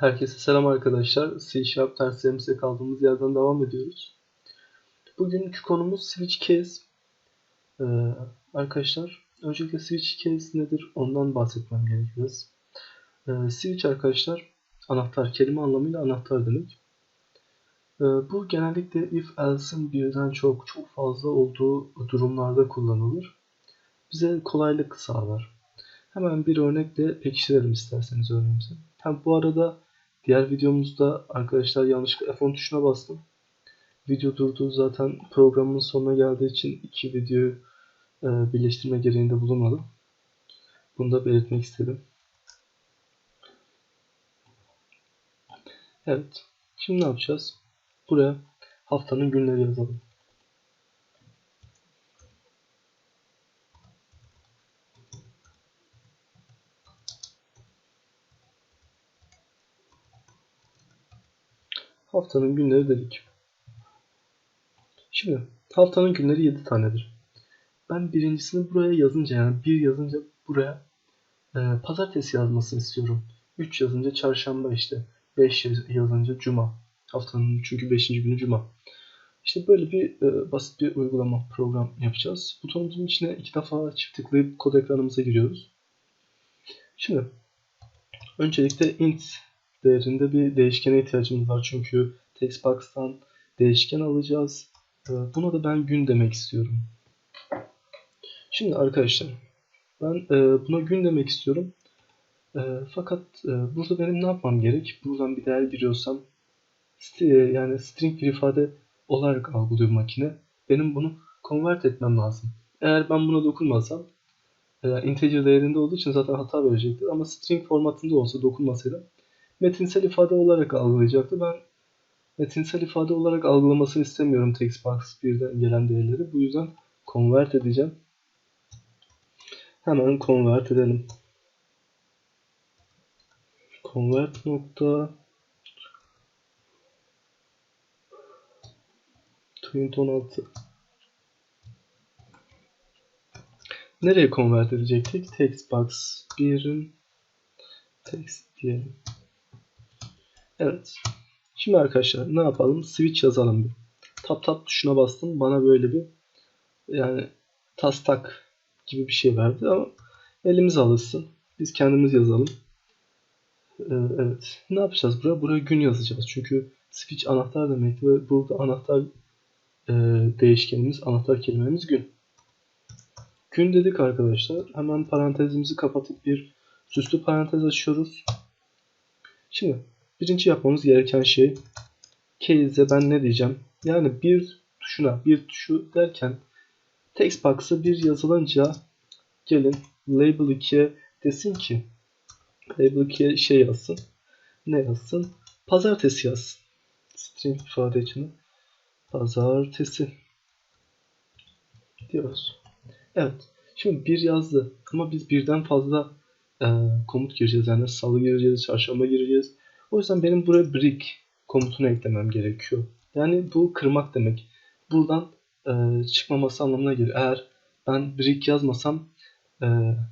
Herkese selam arkadaşlar. C Sharp derslerimize kaldığımız yerden devam ediyoruz. Bugünkü konumuz switch case. Ee, arkadaşlar öncelikle switch case nedir ondan bahsetmem gerekiyor. Ee, switch arkadaşlar anahtar kelime anlamıyla anahtar demek. Ee, bu genellikle if else'in birden çok çok fazla olduğu durumlarda kullanılır. Bize kolaylık sağlar. Hemen bir örnekle pekiştirelim isterseniz örneğimizi. Hem bu arada diğer videomuzda arkadaşlar yanlışlıkla F10 tuşuna bastım. Video durdu zaten programın sonuna geldiği için iki videoyu e, birleştirme gereğinde bulunmadım. Bunu da belirtmek istedim. Evet. Şimdi ne yapacağız? Buraya haftanın günleri yazalım. Haftanın günleri dedik. Şimdi haftanın günleri 7 tanedir. Ben birincisini buraya yazınca yani bir yazınca buraya e, pazartesi yazmasını istiyorum. 3 yazınca çarşamba işte. 5 yazınca cuma. Haftanın çünkü 5. günü cuma. İşte böyle bir e, basit bir uygulama program yapacağız. Butonumuzun içine iki defa çift tıklayıp kod ekranımıza giriyoruz. Şimdi öncelikle int değerinde bir değişkene ihtiyacımız var. Çünkü textbox'tan değişken alacağız. Ee, buna da ben gün demek istiyorum. Şimdi arkadaşlar ben e, buna gün demek istiyorum. E, fakat e, burada benim ne yapmam gerek? Buradan bir değer giriyorsam yani string bir ifade olarak algılıyor makine. Benim bunu convert etmem lazım. Eğer ben buna dokunmasam integer değerinde olduğu için zaten hata verecektir. Ama string formatında olsa dokunmasaydım metinsel ifade olarak algılayacaktı. Ben metinsel ifade olarak algılamasını istemiyorum textbox 1'den gelen değerleri. Bu yüzden convert edeceğim. Hemen convert edelim. Convert nokta Twint 16 Nereye convert edecektik? Textbox 1'in text diyelim. Evet. Şimdi arkadaşlar ne yapalım? Switch yazalım bir. Tap tap tuşuna bastım. Bana böyle bir yani tastak gibi bir şey verdi ama elimiz alışsın. Biz kendimiz yazalım. Ee, evet. Ne yapacağız buraya? Buraya gün yazacağız. Çünkü switch anahtar demek ve burada anahtar e, değişkenimiz, anahtar kelimemiz gün. Gün dedik arkadaşlar. Hemen parantezimizi kapatıp bir süslü parantez açıyoruz. Şimdi Birinci yapmamız gereken şey case'e ben ne diyeceğim? Yani bir tuşuna bir tuşu derken text box'a bir yazılınca gelin label 2'ye desin ki label 2'ye şey yazsın. Ne yazsın? Pazartesi yazsın. String ifade için pazartesi diyoruz. Evet. Şimdi bir yazdı ama biz birden fazla e, komut gireceğiz. Yani salı gireceğiz, çarşamba gireceğiz, o yüzden benim buraya break komutunu eklemem gerekiyor. Yani bu kırmak demek. Buradan e, çıkmaması anlamına geliyor. Eğer ben break yazmasam e,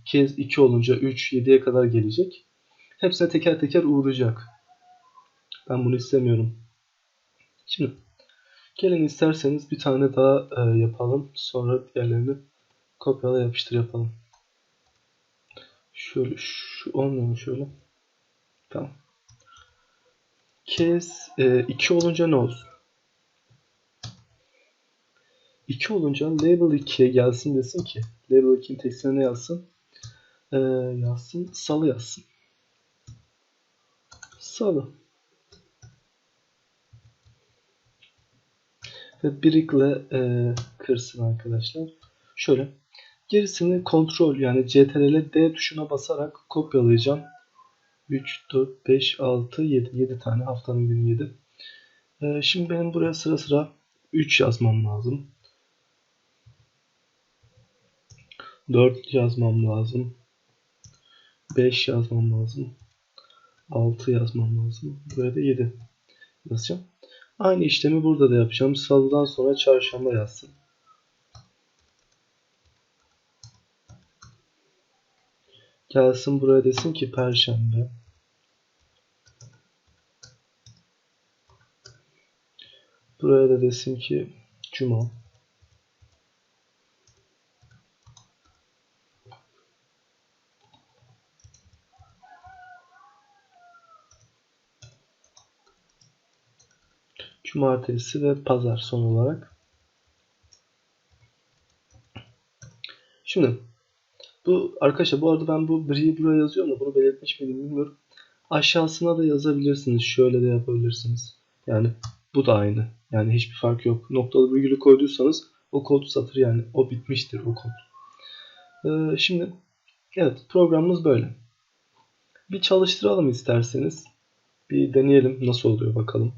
kez 2 olunca 3, 7'ye kadar gelecek. Hepsine teker teker uğrayacak. Ben bunu istemiyorum. Şimdi gelin isterseniz bir tane daha e, yapalım. Sonra diğerlerini kopyala yapıştır yapalım. Şöyle şu olmuyor mu şöyle? Tamam kez 2 e, olunca ne olsun? 2 olunca label 2'ye gelsin desin ki label 2'nin tekstine ne yazsın? Ee, yazsın salı yazsın. Salı. Ve birikle e, kırsın arkadaşlar. Şöyle. Gerisini kontrol yani CTRL D tuşuna basarak kopyalayacağım. 3, 4, 5, 6, 7. 7 tane haftanın günü 7. Ee, şimdi benim buraya sıra sıra 3 yazmam lazım. 4 yazmam lazım. 5 yazmam lazım. 6 yazmam lazım. Buraya da 7 yazacağım. Aynı işlemi burada da yapacağım. Salıdan sonra çarşamba yazsın. Gelsin buraya desin ki perşembe. Buraya da desin ki cuma. Cumartesi ve pazar son olarak. Şimdi bu arkadaşlar bu arada ben bu bri'yi buraya yazıyorum da bunu belirtmiş miydim bilmiyorum. Aşağısına da yazabilirsiniz. Şöyle de yapabilirsiniz. Yani bu da aynı. Yani hiçbir fark yok. Noktalı virgülü koyduysanız o kod satır yani o bitmiştir o kod. Ee, şimdi evet programımız böyle. Bir çalıştıralım isterseniz. Bir deneyelim nasıl oluyor bakalım.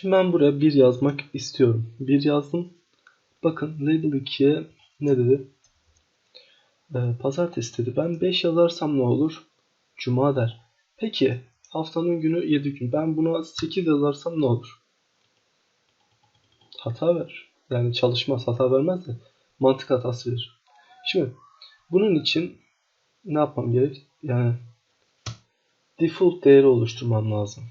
Şimdi ben buraya bir yazmak istiyorum. Bir yazdım. Bakın label 2'ye ne dedi? Ee, pazartesi dedi. Ben 5 yazarsam ne olur? Cuma der. Peki haftanın günü 7 gün. Ben buna 8 yazarsam ne olur? Hata ver. Yani çalışmaz hata vermez de mantık hatası verir. Şimdi bunun için ne yapmam gerek? Yani default değeri oluşturmam lazım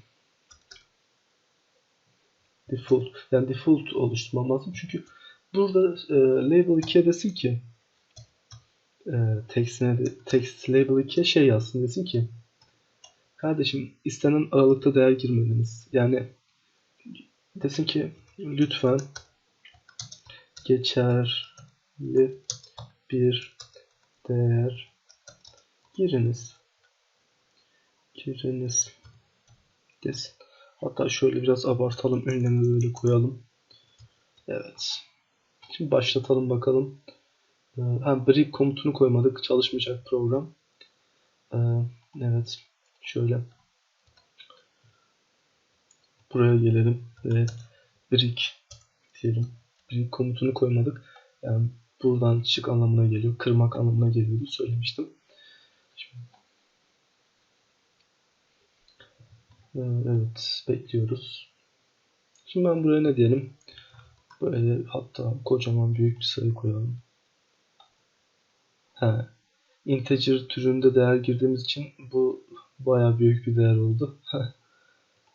default yani default oluşturmam lazım. Çünkü burada e, label 2'ye desin ki e, text'ine text label 2'ye şey yazsın desin ki kardeşim istenen aralıkta değer girmediniz. Yani desin ki lütfen geçerli bir değer giriniz. Giriniz desin. Hatta şöyle biraz abartalım. Ünlemi böyle koyalım. Evet. Şimdi başlatalım bakalım. Ee, hem break komutunu koymadık. Çalışmayacak program. Ee, evet. Şöyle. Buraya gelelim ve break diyelim. Break komutunu koymadık. Yani buradan çık anlamına geliyor. Kırmak anlamına geliyordu. Söylemiştim. Şimdi Ee, evet bekliyoruz. Şimdi ben buraya ne diyelim? Böyle hatta kocaman büyük bir sayı koyalım. He. Integer türünde değer girdiğimiz için bu baya büyük bir değer oldu.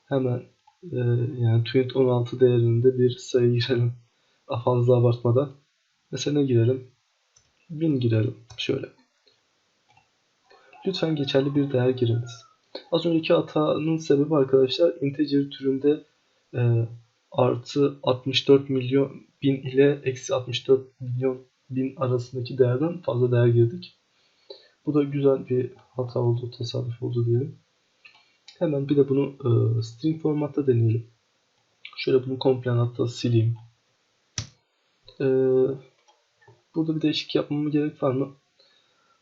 Hemen e, yani Twint 16 değerinde bir sayı girelim. Fazla abartmadan. Mesela ne girelim? 1000 girelim. Şöyle. Lütfen geçerli bir değer giriniz. Az önceki hatanın sebebi arkadaşlar integer türünde e, artı 64 milyon bin ile eksi 64 milyon bin arasındaki değerden fazla değer girdik. Bu da güzel bir hata oldu, tesadüf oldu diyelim. Hemen bir de bunu e, string formatta deneyelim. Şöyle bunu komple hatta sileyim. E, burada bir değişik yapmama gerek var mı?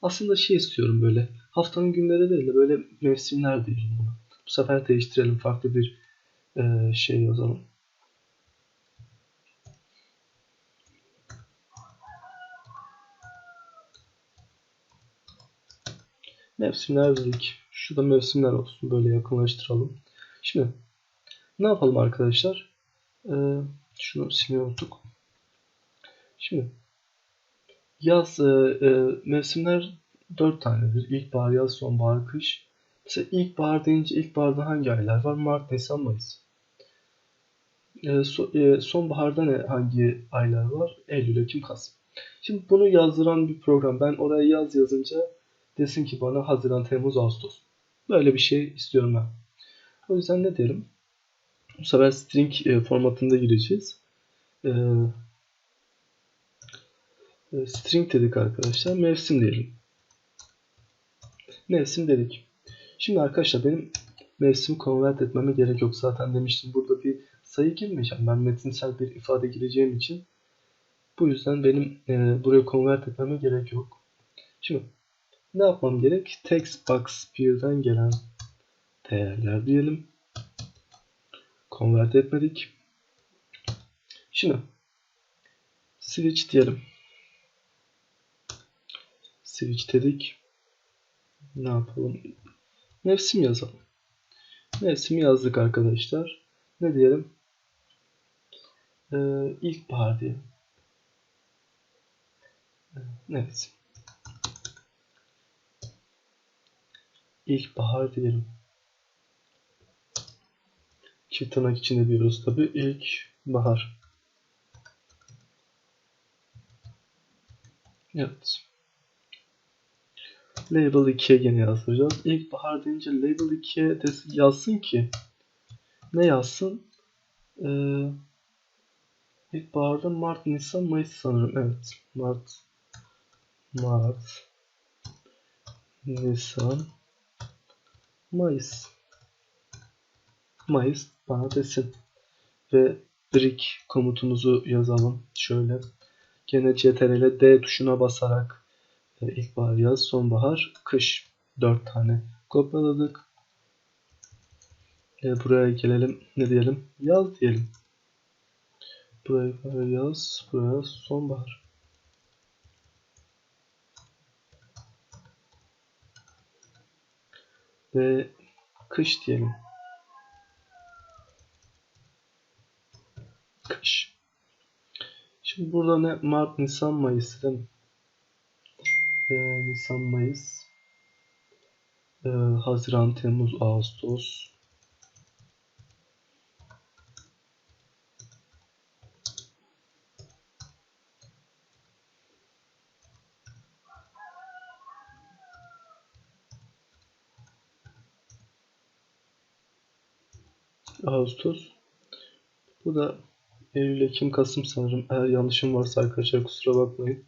Aslında şey istiyorum böyle. Haftanın günleri değil de böyle mevsimler diyelim buna. Bu sefer değiştirelim. Farklı bir e, şey yazalım. Mevsimler dedik. Şu da mevsimler olsun. Böyle yakınlaştıralım. Şimdi ne yapalım arkadaşlar? Ee, şunu silmiyorduk. Şimdi Yaz e, e, mevsimler dört tanedir. İlkbahar, yaz, sonbahar, kış. Mesela ilkbahar deyince ilkbaharda hangi aylar var? Mart, Nisan, Mayıs. E, so, e, sonbaharda ne hangi aylar var? Eylül, Ekim, Kasım. Şimdi bunu yazdıran bir program. Ben oraya yaz yazınca desin ki bana Haziran, Temmuz, Ağustos. Böyle bir şey istiyorum ben. O yüzden ne diyelim? Bu sefer string e, formatında gireceğiz. E, string dedik arkadaşlar. Mevsim diyelim. Mevsim dedik. Şimdi arkadaşlar benim mevsim convert etmeme gerek yok. Zaten demiştim burada bir sayı girmeyeceğim. Ben metinsel bir ifade gireceğim için. Bu yüzden benim e, buraya convert etmeme gerek yok. Şimdi ne yapmam gerek? Text box birden gelen değerler diyelim. Convert etmedik. Şimdi switch diyelim switch dedik. Ne yapalım? Mevsim yazalım. Mevsim yazdık arkadaşlar. Ne diyelim? Ee, ilkbahar diyelim. Evet. İlkbahar diyelim. Çift tırnak içinde diyoruz tabi. İlk bahar. Evet. Label 2'ye gene yazdıracağız. İlkbahar deyince label 2'ye de yazsın ki ne yazsın? Ee, ilkbaharda Mart, Nisan, Mayıs sanırım. Evet. Mart, Mart, Nisan, Mayıs. Mayıs bana desin. Ve brick komutumuzu yazalım. Şöyle. Gene CTRL D tuşuna basarak ilkbahar, yaz, sonbahar, kış. 4 tane kopyaladık. E, buraya gelelim. Ne diyelim? Yaz diyelim. Buraya yaz, buraya sonbahar. Ve kış diyelim. Kış. Şimdi burada ne? Mart, Nisan, Mayıs değil mi? Nisan, Mayıs. Haziran, Temmuz, Ağustos. Ağustos. Bu da Eylül, Ekim, Kasım sanırım. Eğer yanlışım varsa arkadaşlar kusura bakmayın.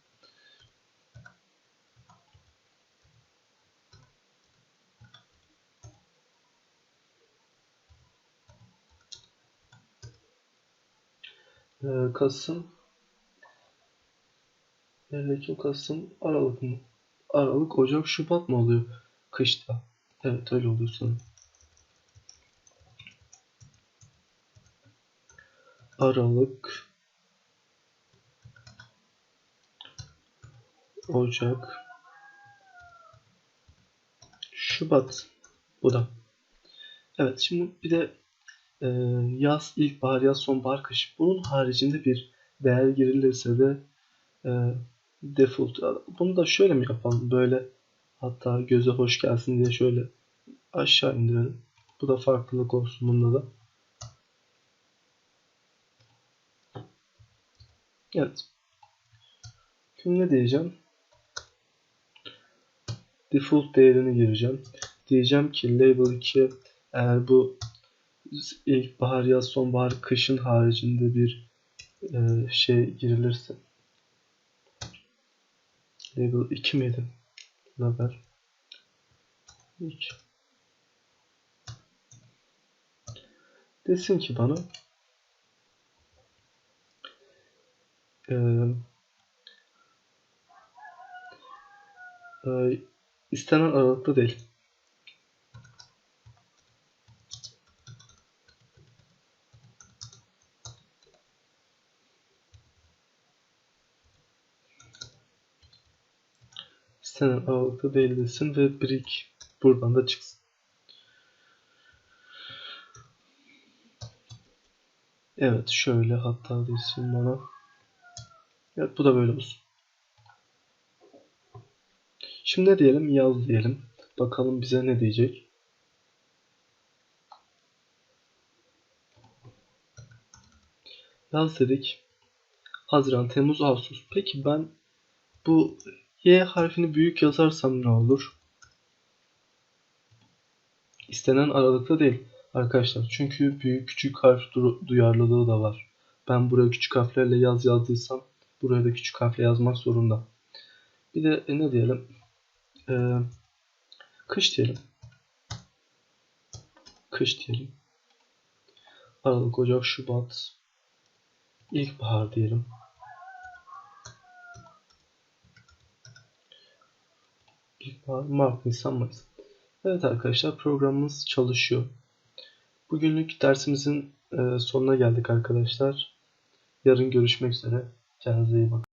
Ee, Kasım, Eylül, Kasım, Aralık mı? Aralık, Ocak, Şubat mı oluyor? Kışta. Evet öyle oluyor sanırım. Aralık, Ocak, Şubat. Bu da. Evet şimdi bir de e, yaz, ilkbahar, yaz, sonbahar, kış. Bunun haricinde bir değer girilirse de e, default. Bunu da şöyle mi yapalım? Böyle hatta göze hoş gelsin diye şöyle aşağı indirelim. Bu da farklılık olsun bunda da. Evet. Şimdi ne diyeceğim? Default değerini gireceğim. Diyeceğim ki label 2 eğer bu ilkbahar, yaz, sonbahar, kışın haricinde bir e, şey girilirse label 2 miydi? Haber 2 desin ki bana e, e, istenen aralıkta değil. İstenen aralıkta değil desin ve brick buradan da çıksın. Evet şöyle hatta desin bana. Evet bu da böyle olsun. Şimdi ne diyelim? Yaz diyelim. Bakalım bize ne diyecek. Yaz dedik. Haziran, Temmuz, Ağustos. Peki ben bu Y harfini büyük yazarsam ne olur? İstenen aralıkta değil arkadaşlar. Çünkü büyük küçük harf duyarlılığı da var. Ben buraya küçük harflerle yaz yazdıysam buraya da küçük harfle yazmak zorunda. Bir de e, ne diyelim? Ee, kış diyelim. Kış diyelim. Aralık, Ocak, Şubat. İlkbahar diyelim. Mart, Nisan, Mayıs. Evet arkadaşlar programımız çalışıyor. Bugünlük dersimizin e, sonuna geldik arkadaşlar. Yarın görüşmek üzere. Kendinize iyi bakın.